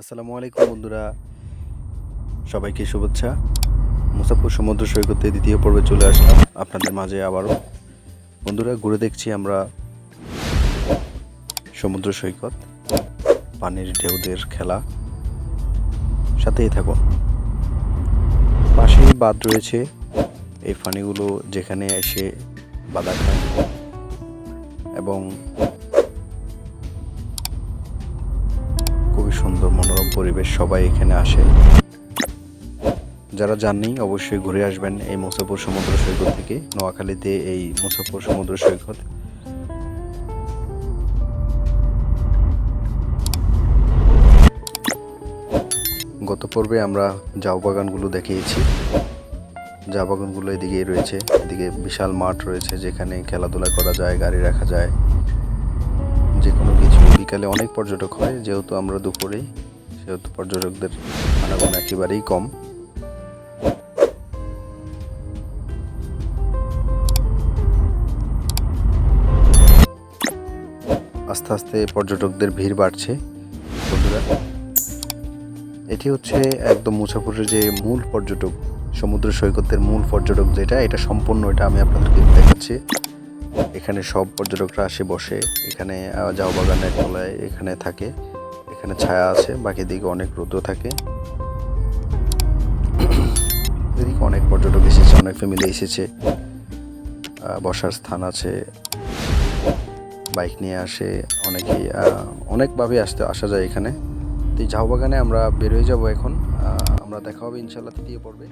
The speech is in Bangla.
আসসালামু আলাইকুম বন্ধুরা। সবাইকে শুভেচ্ছা। মুসাফর সমুদ্র সৈকতে দ্বিতীয় পর্বে চলে আসলাম আপনাদের মাঝে আবারও। বন্ধুরা, ঘুরে দেখছি আমরা সমুদ্র সৈকত, পানির ঢেউদের খেলা। সাথেই থাকুন। পাশেই বাঁধ রয়েছে এই পানিগুলো যেখানে এসে বাধা খায়। এবং পরিবেশ সবাই এখানে আসে। যারা যাননি, অবশ্যই ঘুরে আসবেন এই মুসাফর সমুদ্র সৈকত থেকে, নোয়াখালীতে এই মুসাফর সমুদ্র সৈকত। গত পর্বে আমরা জাউ বাগানগুলো দেখিয়েছি চা বাগানগুলো এদিকেই রয়েছে, এদিকে বিশাল মাঠ রয়েছে যেখানে খেলাধুলা করা যায়, গাড়ি রাখা যায়। যে কোনো কিছু। বিকালে অনেক পর্যটক হয়, যেহেতু আমরা দুপুরে সেহেতু পর্যটকদের আনাগোনা একেবারেই কম। আস্তে আস্তে পর্যটকদের ভিড় বাড়ছে। এটি হচ্ছে একদম মুসাফরের যে মূল পর্যটক, সমুদ্র সৈকতের মূল পর্যটক যেটা, এটা সম্পূর্ণ এটা আমি আপনাদেরকে দেখাচ্ছি। এখানে সব পর্যটকরা আসে, বসে, এখানে জাউ বাগানের তলায় এখানে থাকে। এখানে ছায়া আছে, বাকি দিকে অনেক রৌদ্র থাকে। এদিকে অনেক পর্যটক এসেছে, অনেক ফ্যামিলি এসেছে বসার স্থান আছে বাইক নিয়ে আসে, অনেকেই অনেকভাবে আসতে, আসা যায় এখানে। তো এই ঝাউবাগানে আমরা বেরোয় যাব এখন আমরা দেখা হবে ইনশাল্লাহ তৃতীয় পর্বে।